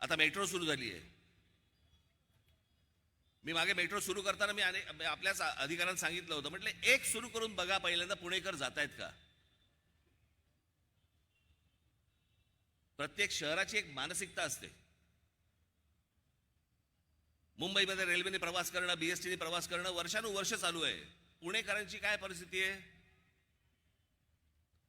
आता मेट्रो सुरू झाली आहे. मी मागे मेट्रो सुरू करताना मी अनेक आपल्याच अधिकाऱ्यांना सांगितलं होतं. म्हटलं एक सुरू करून बघा पहिल्यांदा पुणेकर जात आहेत का? प्रत्येक शहराची एक मानसिकता असते. मुंबईमध्ये रेल्वेने प्रवास करणं बीएसटीने प्रवास करणं वर्षानुवर्ष चालू आहे. पुणेकरांची काय परिस्थिती आहे?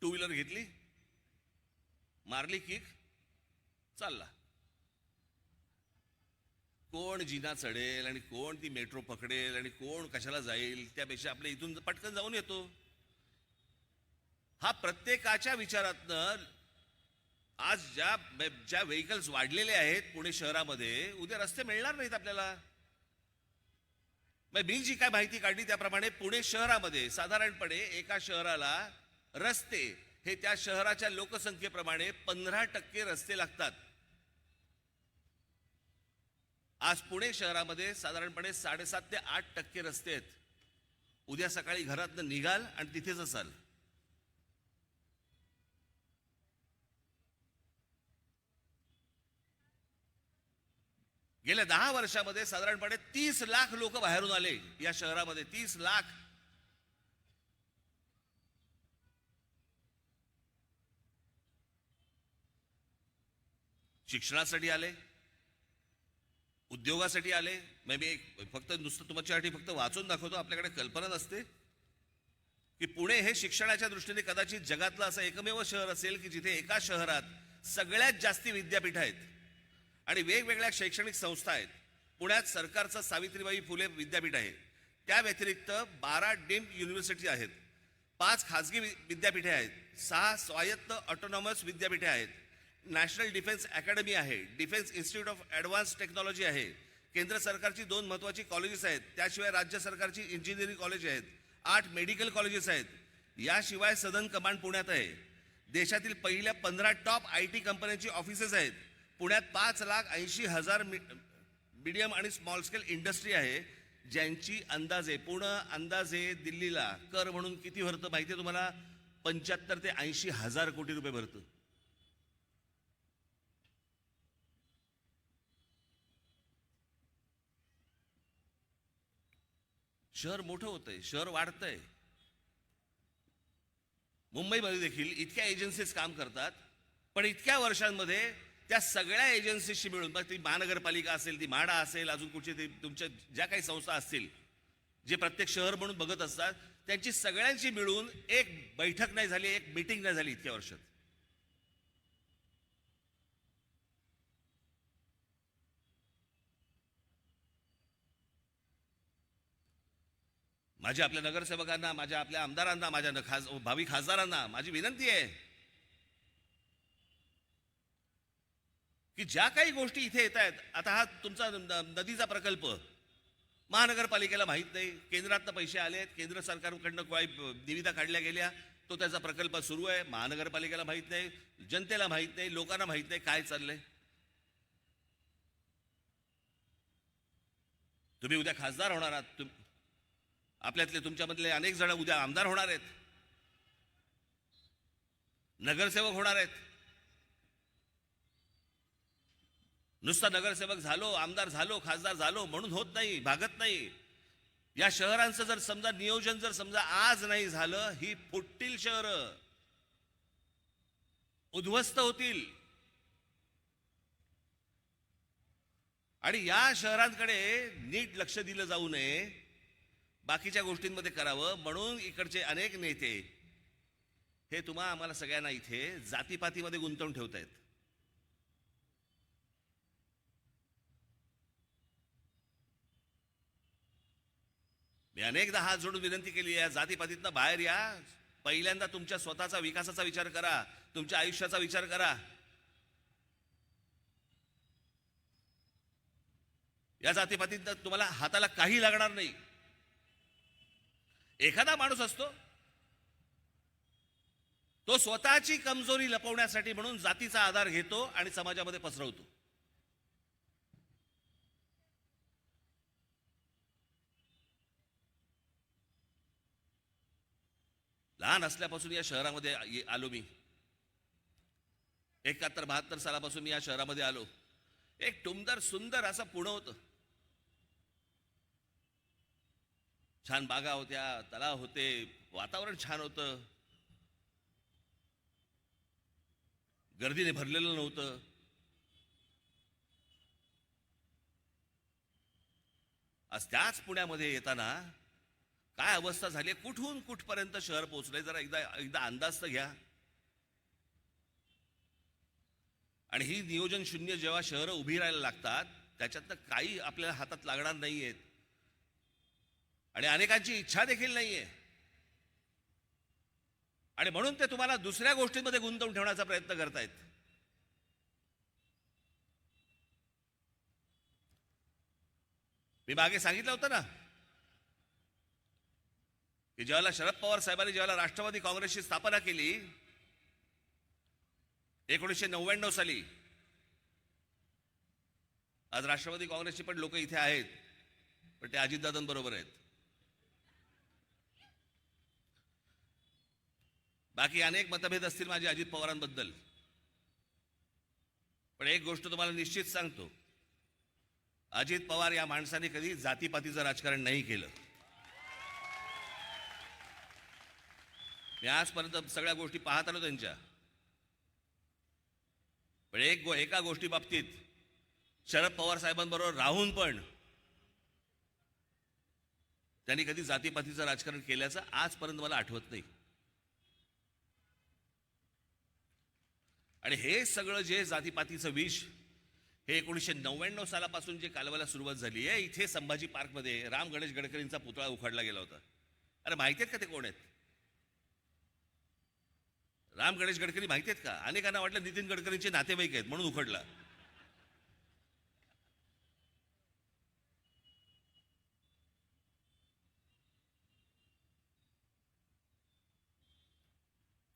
टू व्हीलर घेतली? मारली किक चालला. कोण जिना चढेल आणि कोण ती मेट्रो पकडेल आणि कोण कशाला जाईल त्यापेक्षा आपल्या इथून पटकन जाऊन येतो. हा प्रत्येकाच्या विचारातनं आज ज्या ज्या व्हेकल्स वाढलेले आहेत पुणे शहरामध्ये उद्या रस्ते मिळणार नाहीत आपल्याला. मग मी जी काय माहिती काढली त्याप्रमाणे पुणे शहरामध्ये साधारणपणे एका शहराला रस्ते हे त्या शहराच्या लोकसंख्येप्रमाणे पंधरा टक्के रस्ते लागतात. आज पुणे शहरामध्ये साधारणपणे साडेसात ते आठ टक्के रस्ते आहेत. उद्या सकाळी घरातनं निघाल आणि तिथेच असाल. गेल्या दहा वर्षामध्ये साधारणपणे तीस लाख लोक बाहेरून आले या शहरामध्ये. तीस लाख. शिक्षणासाठी आले. उद्योगासाठी आले. मग मी एक फक्त नुसतं तुमच्यासाठी फक्त वाचून दाखवतो आपल्याकडे कल्पना नसते की पुणे हे शिक्षणाच्या दृष्टीने कदाचित जगातलं असं एकमेव शहर असेल की जिथे एका शहरात सगळ्यात जास्ती विद्यापीठ आहेत आणि वेगवेगळ्या शैक्षणिक संस्था आहेत. पुण्यात सरकारचं सावित्रीबाई फुले विद्यापीठ आहे. त्या व्यतिरिक्त बारा डीम्ड युनिव्हर्सिटी आहेत. पाच खाजगी वि- विद्यापीठे आहेत. सहा स्वायत्त ऑटोनॉमस विद्यापीठे आहेत. नॅशनल डिफेन्स अकॅडमी आहे defence institute of advance technology आहे. केंद्र सरकारची दोन महत्त्वाची कॉलेजेस आहेत त्याशिवाय राज्य सरकारची इंजिनिअरिंग कॉलेज आहेत आठ मेडिकल कॉलेजेस आहेत. याशिवाय सदन कमांड पुण्यात आहे. देशातील पहिल्या पंधरा टॉप आय टी कंपन्यांची ऑफिसेस आहेत. पुण्यात पाच लाख ऐंशी हजार मिडियम आणि स्मॉल स्केल इंडस्ट्री आहे ज्यांची अंदाजे पूर्ण अंदाजे दिल्लीला कर म्हणून किती भरतं माहिती आहे तुम्हाला? पंच्याहत्तर ते ऐंशी हजार कोटी रुपये भरतं. शहर मोठं होतंय शहर वाढतंय. मुंबईमध्ये देखील इतक्या एजन्सीज काम करतात पण इतक्या वर्षांमध्ये त्या सगळ्या एजन्सीशी मिळून मग ती महानगरपालिका असेल ती म्हाडा असेल अजून कुठची ती तुमच्या ज्या काही संस्था असतील जे प्रत्येक शहर म्हणून बघत असतात त्यांची सगळ्यांची मिळून एक बैठक नाही झाली एक मीटिंग नाही झाली इतक्या वर्षात. माझ्या आपल्या नगरसेवकांना माझ्या आपल्या आमदारांना माझ्या न- खास भावी खासदारांना माझी विनंती आहे की ज्या काही गोष्टी इथे येत आहेत आता हा तुमचा न- नदीचा प्रकल्प महानगरपालिकेला माहीत नाही केंद्रातनं पैसे आलेत केंद्र सरकारकडनं काही निविदा काढल्या गेल्या तो त्याचा प्रकल्प सुरू आहे महानगरपालिकेला माहीत नाही जनतेला माहीत नाही लोकांना माहीत नाही काय चाललंय. तुम्ही उद्या खासदार होणार आहात तुम- आपल्यातले तुमच्यामधले अनेक जण उद्या आमदार होणार आहेत. नगरसेवक होणार आहेत. नुसता नगरसेवक झालो आमदार झालो खासदार झालो म्हणून होत नाही भागत नाही. या शहरांचं जर समजा नियोजन जर समजा आज नाही झालं ही फुटतील शहर. उद्ध्वस्त होतील. आणि या शहरांकडे नीट लक्ष दिलं जाऊ नये. बाकीच्या गोष्टींमध्ये करावं म्हणून इकडचे अनेक नेते हे तुम्हा आम्हाला सगळ्यांना इथे जातीपातीमध्ये गुंतवून ठेवत आहेत मी अनेकदा हात जोडून विनंती केली आहे जातीपातीतनं बाहेर या. पहिल्यांदा तुमच्या स्वतःचा विकासाचा विचार करा तुमच्या आयुष्याचा विचार करा. या जातीपातीतनं तुम्हाला हाताला काही लागणार नाही. एखादा माणूस असतो तो स्वतःची कमजोरी लपवण्यासाठी म्हणून जातीचा आधार घेतो आणि समाजामध्ये पसरवतो. लहान असल्यापासून या शहरामध्ये आलो मी. एकाहत्तर बहात्तर सालापासून मी या शहरामध्ये आलो. एक टुमदार सुंदर असं पुणं होतं. छान बागा होत्या तलाव होते वातावरण छान होतं. गर्दीने भरलेलं नव्हतं. आज त्याच पुण्यामध्ये येताना काय अवस्था झाली आहे? कुठून कुठपर्यंत शहर पोहोचलंय? जरा एकदा एकदा अंदाज तर घ्या. आणि ही नियोजन शून्य जेव्हा शहरं उभी राहायला लागतात त्याच्यातनं काही आपल्याला हातात लागणार नाहीयेत. आणि अनेकांची इच्छा देखील नाहीये. आणि म्हणून ते तुम्हाला दुसऱ्या गोष्टींमध्ये गुंतवून ठेवण्याचा प्रयत्न करतायत. मी मागे सांगितलं होतं ना की ज्यावेळेला शरद पवार साहेबांनी ज्यावेळेला राष्ट्रवादी काँग्रेसची स्थापना केली एकोणीसशे नव्याण्णव साली आज राष्ट्रवादी काँग्रेसची पण लोक इथे आहेत पण ते अजितदादांबरोबर आहेत. बाकी अनेक मतभेद असतील माझे अजित पवारांबद्दल. पण एक गोष्ट तुम्हाला निश्चित सांगतो. अजित पवार या माणसाने कधी जातीपातीचं राजकारण नाही केलं. मी आजपर्यंत सगळ्या गोष्टी पाहत आलो त्यांच्या. पण एक गो एका गोष्टी बाबतीत शरद पवार साहेबांबरोबर राहून पण त्यांनी कधी जातीपातीचं राजकारण केल्याचं आजपर्यंत मला आठवत नाही. आणि हे सगळं जे जातीपातीचं विष हे एकोणीसशे नव्याण्णव सालापासून जे कालवायला सुरुवात झाली आहे इथे संभाजी पार्कमध्ये राम गणेश गडकरींचा पुतळा उखडला गेला होता. अरे माहिती आहेत का ते कोण आहेत? राम गणेश गडकरी माहिती आहेत का? अनेकांना वाटलं नितीन गडकरींचे नातेवाईक आहेत म्हणून उखडला.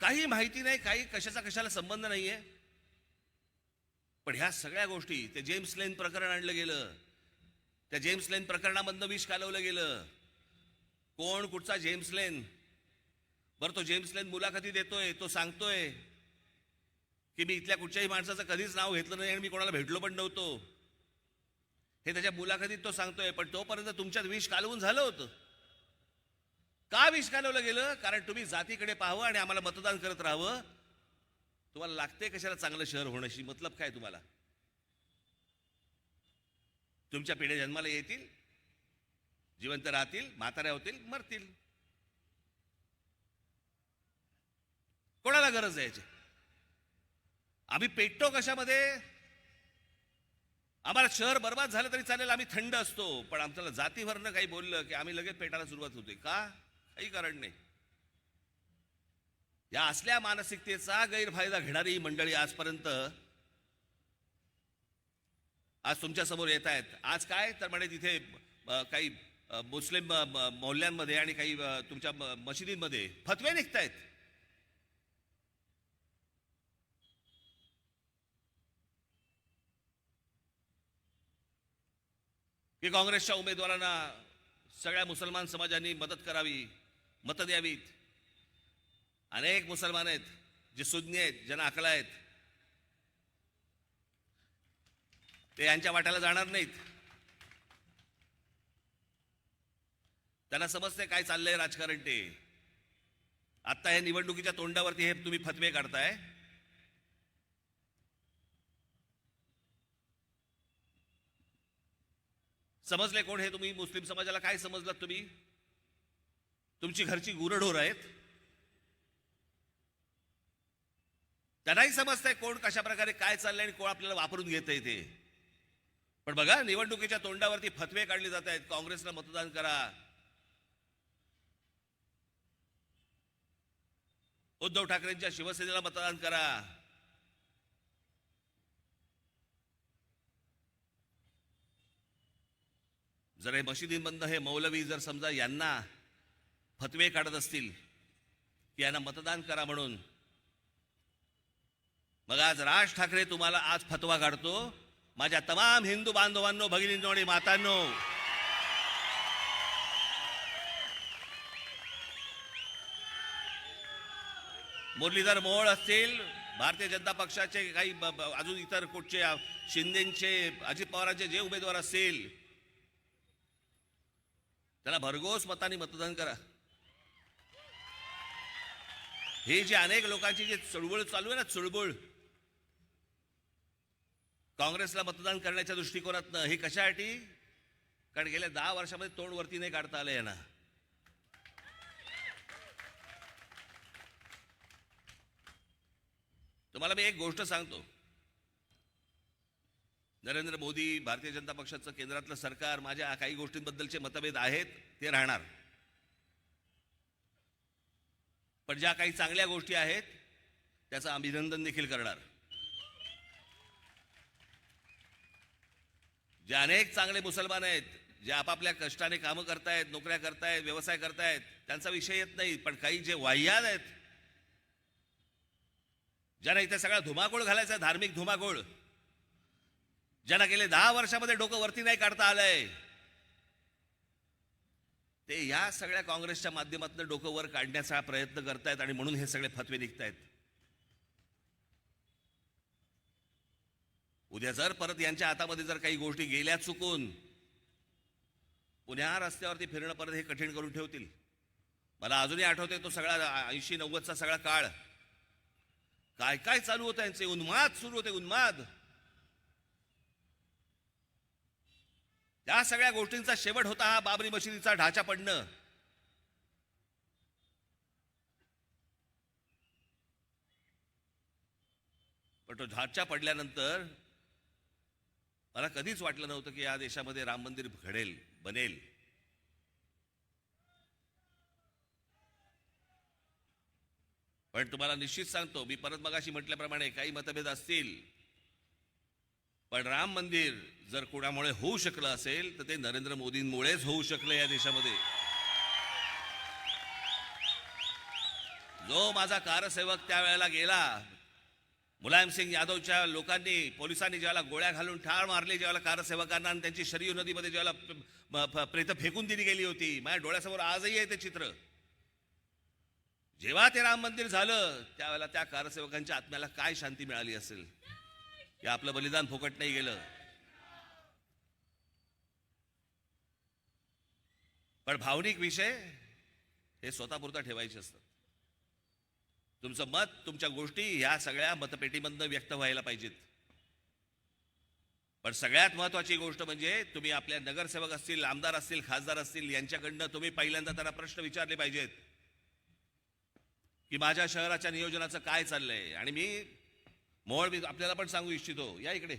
काही माहिती नाही काही कशाचा कशाला संबंध नाहीये. पण ह्या सगळ्या गोष्टी ते जेम्स लेन प्रकरण आणलं गेलं. त्या जेम्स लेन प्रकरणामधनं विष कालवलं गेलं. कोण कुठचा जेम्स लेन? बरं तो जेम्स लेन मुलाखती देतोय तो सांगतोय की मी इथल्या कुठच्याही माणसाचं कधीच नाव घेतलं नाही आणि मी कोणाला भेटलो पण नव्हतो. हे त्याच्या मुलाखतीत तो सांगतोय पण तोपर्यंत तुमच्यात विष कालवून झालं होतं. का विष घालवलं गेलं? कारण तुम्ही जातीकडे पाहावं आणि आम्हाला मतदान करत राहावं. तुम्हाला लागते कशाला चांगलं शहर होण्याशी मतलब काय तुम्हाला? तुमच्या पिढ्या जन्माला येतील जिवंत राहतील म्हाताऱ्या होतील मरतील. कोणाला गरज आहे आम्ही पेटतो कशामध्ये? आम्हाला शहर बर्बाद झालं तरी चालेल आम्ही थंड असतो. पण आमच्याला जातीवरनं काही बोललं की आम्ही लगेच पेटायला सुरुवात होते. का? काही कारण नाही. या असल्या मानसिकतेचा गैरफायदा घेणारी ही मंडळी आजपर्यंत आज तुमच्यासमोर येत आहेत. आज काय? तर म्हणे तिथे काही मुस्लिम मोहल्ल्यांमध्ये आणि काही तुमच्या मशिदींमध्ये फतवे निघतायत. की काँग्रेसच्या उमेदवारांना सगळ्या मुसलमान समाजांनी मदत करावी. मतं द्यावीत. अनेक मुसलमान आहेत जे सुज्ञ आहेत ज्यांना अकला आहेत. ते यांच्या वाट्याला जाणार नाहीत. त्यांना समजते काय चाललंय राजकारण ते. आत्ता या निवडणुकीच्या तोंडावरती हे तुम्ही फतवे काढताय. समजले कोण हे तुम्ही? मुस्लिम समाजाला काय समजलात तुम्ही? तुमची घरची गुरढोर आहेत. त्यांनाही समजतंय कोण कशा प्रकारे काय चाललंय आणि कोण आपल्याला वापरून घेत ते. पण बघा निवडणुकीच्या तोंडावरती फतवे काढले जात आहेत. काँग्रेसला मतदान करा. उद्धव ठाकरेंच्या शिवसेनेला मतदान करा. जर हे मशिदींमधनं हे मौलवी जर समजा यांना फतवे काढत असतील की यांना मतदान करा म्हणून. मग आज राज ठाकरे तुम्हाला आज फतवा काढतो. माझ्या तमाम हिंदू बांधवांनो भगिनींनो आणि मातांनो. मुरलीधर मोहोळ असतील भारतीय जनता पक्षाचे काही ब- ब- अजून इतर कुठचे शिंदेचे अजित पवारांचे जे उमेदवार असतील त्याला भरघोस मताने मतदान करा. हे जे अनेक लोकांची जी चळवळ चालू आहे ना चळवळ. काँग्रेसला मतदान करण्याच्या दृष्टिकोनातनं हे कशासाठी? कारण गेल्या दहा वर्षामध्ये तोंड वरती नाही काढता आलं यांना. तुम्हाला मी एक गोष्ट सांगतो. नरेंद्र मोदी भारतीय जनता पक्षाचं केंद्रातलं सरकार माझ्या काही गोष्टींबद्दलचे मतभेद आहेत ते राहणार. पण ज्या काही चांगल्या गोष्टी आहेत त्याचं अभिनंदन देखील करणार. जे अनेक चांगले मुसलमान आहेत जे आपापल्या कष्टाने कामं करतायत नोकऱ्या करतायत व्यवसाय करतायत त्यांचा विषय येत नाही पण काही जे वाह्यात आहेत ज्यांना इथे सगळा धुमाकूळ घालायचा धार्मिक धुमाकूळ ज्यांना गेले दहा वर्षामध्ये डोकं वरती नाही काढता आलंय ते या सगळ्या काँग्रेसच्या माध्यमातून डोकं वर काढण्याचा प्रयत्न करतायत आणि म्हणून हे सगळे फतवे निघतायत. उद्या जर परत यांच्या हातामध्ये जर काही गोष्टी गेल्या चुकून पुण्या रस्त्यावरती फिरणं परत हे कठीण करून ठेवतील. मला अजूनही आठवते तो सगळा ऐंशी नव्वदचा सगळा काळ. काय काय चालू होतं यांचे? उन्माद सुरू होते उन्माद. त्या सगळ्या गोष्टींचा शेवट होता हा बाबरी मशिदीचा ढाचा पडणं. पण तो ढाचा पडल्यानंतर मला कधीच वाटलं नव्हतं की या देशामध्ये राम मंदिर घडेल बनेल. पण तुम्हाला निश्चित सांगतो मी परत मगाशी म्हटल्याप्रमाणे काही मतभेद असतील पण राम मंदिर जर कोणामुळे होऊ शकलं असेल तर ते नरेंद्र मोदींमुळेच होऊ शकलं या देशामध्ये. जो माझा कारसेवक त्यावेळेला गेला मुलायम सिंग यादवच्या लोकांनी पोलिसांनी ज्याला गोळ्या घालून ठार मारली ज्याला कारसेवकांना आणि त्यांची शरीर नदीमध्ये ज्याला प्रेत फेकून दिली गेली होती माझ्या डोळ्यासमोर आजही आहे ते चित्र. जेव्हा ते राम मंदिर झालं त्यावेळेला त्या कारसेवकांच्या आत्म्याला काय शांती मिळाली असेल? की आपलं बलिदान फुकट नाही गेलं. पण भावनिक विषय हे स्वतःपुरता ठेवायचे असतात तुमचं मत तुमच्या गोष्टी ह्या सगळ्या मतपेटीमधनं व्यक्त व्हायला पाहिजेत. पण सगळ्यात महत्वाची गोष्ट म्हणजे तुम्ही आपल्या नगरसेवक असतील आमदार असतील खासदार असतील यांच्याकडनं तुम्ही पहिल्यांदा त्यांना प्रश्न विचारले पाहिजेत. की माझ्या शहराच्या नियोजनाचं काय चाललंय? आणि मी मोहोळ मी आपल्याला पण सांगू इच्छितो. या इकडे.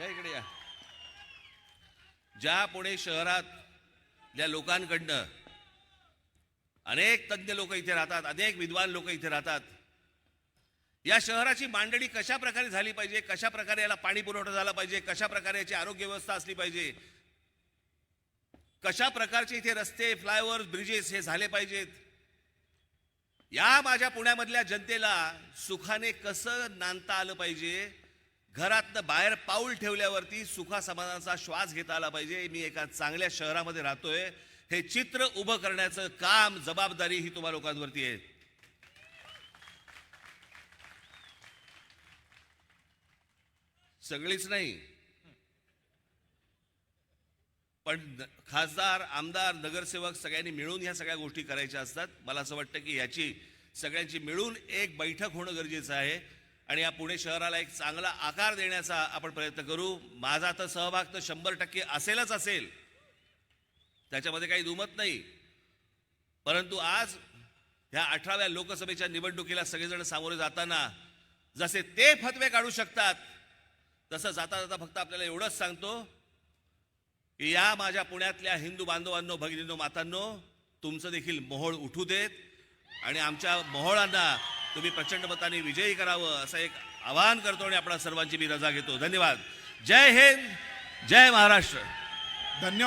या इकडे या. ज्या पुणे शहरातल्या लोकांकडनं अनेक तज्ज्ञ लोक इथे राहतात अनेक विद्वान लोक इथे राहतात या शहराची मांडणी कशा प्रकारे झाली पाहिजे कशा प्रकारे याला पाणी पुरवठा झाला पाहिजे कशा प्रकारे याची आरोग्य व्यवस्था असली पाहिजे कशा प्रकारचे इथे रस्ते फ्लायओव्हर ब्रिजेस हे झाले पाहिजेत या माझ्या पुण्यामधल्या जनतेला सुखाने कसं नांदता आलं पाहिजे घरातनं बाहेर पाऊल ठेवल्यावरती सुखा समाधानाचा श्वास घेता आला पाहिजे मी एका चांगल्या शहरामध्ये राहतोय हे चित्र उभं करण्याचं काम जबाबदारी ही तुम्हा लोकांवरती आहे. सगळीच नाही पण खासदार आमदार नगरसेवक सगळ्यांनी मिळून ह्या सगळ्या गोष्टी करायच्या असतात. मला असं वाटतं की ह्याची सगळ्यांची मिळून एक बैठक होणं गरजेचं आहे. आणि या पुणे शहराला एक चांगला आकार देण्याचा आपण प्रयत्न करू. माझा तर सहभाग तर शंभर टक्के असेलच असेल. त्याच्यामध्ये काही दुमत नाही. परंतु आज ह्या अठराव्या लोकसभेच्या निवडणुकीला सगळेजण सामोरे जाताना जसे ते फतवे काढू शकतात तसं जाता जाता फक्त आपल्याला एवढंच सांगतो की या माझ्या पुण्यातल्या हिंदू बांधवांनो भगिनींनो मातांनो तुमचं देखील मोहोळ उठू देत आणि आमच्या मोहोळांना तुम्ही प्रचंड मताने विजयी करावं असं एक आवाहन करतो आणि आपल्या सर्वांची मी रजा घेतो. धन्यवाद. जय हिंद जय महाराष्ट्र. धन्यवाद.